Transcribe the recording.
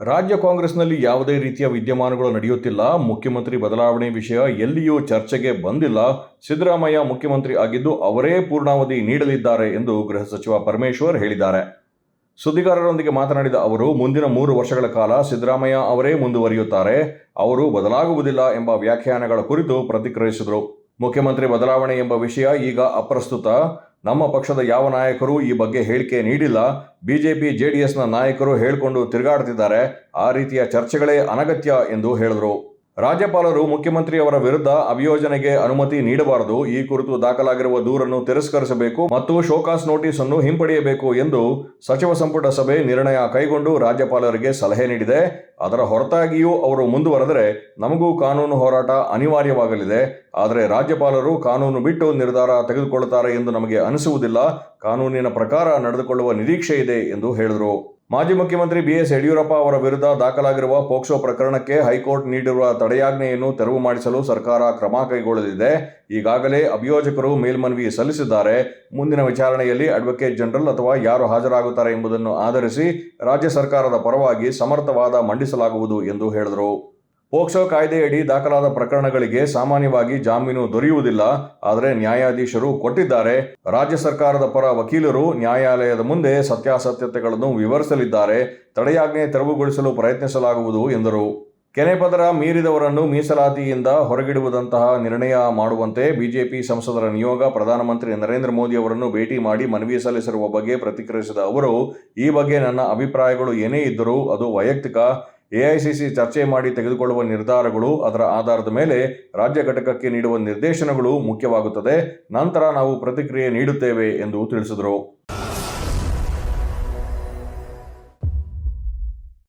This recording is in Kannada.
ರಾಜ್ಯ ಕಾಂಗ್ರೆಸ್ನಲ್ಲಿ ಯಾವುದೇ ರೀತಿಯ ವಿದ್ಯಮಾನಗಳು ನಡೆಯುತ್ತಿಲ್ಲ. ಮುಖ್ಯಮಂತ್ರಿ ಬದಲಾವಣೆ ವಿಷಯ ಎಲ್ಲಿಯೂ ಚರ್ಚೆಗೆ ಬಂದಿಲ್ಲ. ಸಿದ್ದರಾಮಯ್ಯ ಮುಖ್ಯಮಂತ್ರಿ ಆಗಿದ್ದು ಅವರೇ ಪೂರ್ಣಾವಧಿ ನೀಡಲಿದ್ದಾರೆ ಎಂದು ಗೃಹ ಸಚಿವ ಪರಮೇಶ್ವರ್ ಹೇಳಿದ್ದಾರೆ. ಸುದ್ದಿಗಾರರೊಂದಿಗೆ ಮಾತನಾಡಿದ ಅವರು, ಮುಂದಿನ ಮೂರು ವರ್ಷಗಳ ಕಾಲ ಸಿದ್ದರಾಮಯ್ಯ ಅವರೇ ಮುಂದುವರಿಯುತ್ತಾರೆ. ಅವರು ಬದಲಾಗುವುದಿಲ್ಲ ಎಂಬ ವ್ಯಾಖ್ಯಾನಗಳ ಕುರಿತು ಪ್ರತಿಕ್ರಿಯಿಸಿದರು. ಮುಖ್ಯಮಂತ್ರಿ ಬದಲಾವಣೆ ಎಂಬ ವಿಷಯ ಈಗ ಅಪ್ರಸ್ತುತ. ನಮ್ಮ ಪಕ್ಷದ ಯಾವ ನಾಯಕರು ಈ ಬಗ್ಗೆ ಹೇಳಿಕೆ ನೀಡಿಲ್ಲ. ಬಿಜೆಪಿ, ಜೆಡಿಎಸ್ನ ನಾಯಕರು ಹೇಳಿಕೊಂಡು ತಿರುಗಾಡ್ತಿದ್ದಾರೆ. ಆ ರೀತಿಯ ಚರ್ಚೆಗಳೇ ಅನಗತ್ಯ ಎಂದು ಹೇಳಿದರು. ರಾಜ್ಯಪಾಲರು ಮುಖ್ಯಮಂತ್ರಿಯವರ ವಿರುದ್ಧ ಅಭಿಯೋಜನೆಗೆ ಅನುಮತಿ ನೀಡಬಾರದು. ಈ ಕುರಿತು ದಾಖಲಾಗಿರುವ ದೂರನ್ನು ತಿರಸ್ಕರಿಸಬೇಕು ಮತ್ತು ಶೋಕಾಸ್ ನೋಟಿಸ್ ಅನ್ನು ಹಿಂಪಡೆಯಬೇಕು ಎಂದು ಸಚಿವ ಸಂಪುಟ ಸಭೆ ನಿರ್ಣಯ ಕೈಗೊಂಡು ರಾಜ್ಯಪಾಲರಿಗೆ ಸಲಹೆ ನೀಡಿದೆ. ಅದರ ಹೊರತಾಗಿಯೂ ಅವರು ಮುಂದುವರೆದರೆ ನಮಗೂ ಕಾನೂನು ಹೋರಾಟ ಅನಿವಾರ್ಯವಾಗಲಿದೆ. ಆದರೆ ರಾಜ್ಯಪಾಲರು ಕಾನೂನು ಬಿಟ್ಟು ನಿರ್ಧಾರ ತೆಗೆದುಕೊಳ್ಳುತ್ತಾರೆ ಎಂದು ನಮಗೆ ಅನಿಸುವುದಿಲ್ಲ. ಕಾನೂನಿನ ಪ್ರಕಾರ ನಡೆದುಕೊಳ್ಳುವ ನಿರೀಕ್ಷೆ ಇದೆ ಎಂದು ಹೇಳಿದರು. ಮಾಜಿ ಮುಖ್ಯಮಂತ್ರಿ ಬಿಎಸ್ ಯಡಿಯೂರಪ್ಪ ಅವರ ವಿರುದ್ಧ ದಾಖಲಾಗಿರುವ ಪೋಕ್ಸೋ ಪ್ರಕರಣಕ್ಕೆ ಹೈಕೋರ್ಟ್ ನೀಡಿರುವ ತಡೆಯಾಜ್ಞೆಯನ್ನು ತೆರವು ಮಾಡಿಸಲು ಸರ್ಕಾರ ಕ್ರಮ ಕೈಗೊಳ್ಳಲಿದೆ. ಈಗಾಗಲೇ ಅಭಿಯೋಜಕರು ಮೇಲ್ಮನವಿ ಸಲ್ಲಿಸಿದ್ದಾರೆ. ಮುಂದಿನ ವಿಚಾರಣೆಯಲ್ಲಿ ಅಡ್ವೊಕೇಟ್ ಜನರಲ್ ಅಥವಾ ಯಾರು ಹಾಜರಾಗುತ್ತಾರೆ ಎಂಬುದನ್ನು ಆಧರಿಸಿ ರಾಜ್ಯ ಸರ್ಕಾರದ ಪರವಾಗಿ ಸಮರ್ಥವಾದ ಮಂಡಿಸಲಾಗುವುದು ಎಂದು ಹೇಳಿದರು. ಪೋಕ್ಸೋ ಕಾಯ್ದೆಯಡಿ ದಾಖಲಾದ ಪ್ರಕರಣಗಳಿಗೆ ಸಾಮಾನ್ಯವಾಗಿ ಜಾಮೀನು ದೊರೆಯುವುದಿಲ್ಲ. ಆದರೆ ನ್ಯಾಯಾಧೀಶರು ಕೊಟ್ಟಿದ್ದಾರೆ. ರಾಜ್ಯ ಸರ್ಕಾರದ ಪರ ವಕೀಲರು ನ್ಯಾಯಾಲಯದ ಮುಂದೆ ಸತ್ಯಾಸತ್ಯತೆಗಳನ್ನು ವಿವರಿಸಲಿದ್ದಾರೆ. ತಡೆಯಾಜ್ಞೆ ತೆರವುಗೊಳಿಸಲು ಪ್ರಯತ್ನಿಸಲಾಗುವುದು ಎಂದರು. ಕೆನೆಪದರ ಮೀರಿದವರನ್ನು ಮೀಸಲಾತಿಯಿಂದ ಹೊರಗಿಡುವುದಂತಹ ನಿರ್ಣಯ ಮಾಡುವಂತೆ ಬಿಜೆಪಿ ಸಂಸದರ ನಿಯೋಗ ಪ್ರಧಾನಮಂತ್ರಿ ನರೇಂದ್ರ ಮೋದಿ ಅವರನ್ನು ಭೇಟಿ ಮಾಡಿ ಮನವಿ ಸಲ್ಲಿಸಿರುವ ಬಗ್ಗೆ ಪ್ರತಿಕ್ರಿಯಿಸಿದ ಅವರು, ಈ ಬಗ್ಗೆ ನನ್ನ ಅಭಿಪ್ರಾಯಗಳು ಏನೇ ಇದ್ದರೂ ಅದು ವೈಯಕ್ತಿಕ. ಎಐಸಿಸಿ ಚರ್ಚೆ ಮಾಡಿ ತೆಗೆದುಕೊಳ್ಳುವ ನಿರ್ಧಾರಗಳು ಅದರ ಆಧಾರದ ಮೇಲೆ ರಾಜ್ಯ ಘಟಕಕ್ಕೆ ನೀಡುವ ನಿರ್ದೇಶನಗಳು ಮುಖ್ಯವಾಗುತ್ತದೆ. ನಂತರ ನಾವು ಪ್ರತಿಕ್ರಿಯೆ ನೀಡುತ್ತೇವೆ ಎಂದು ತಿಳಿಸಿದರು.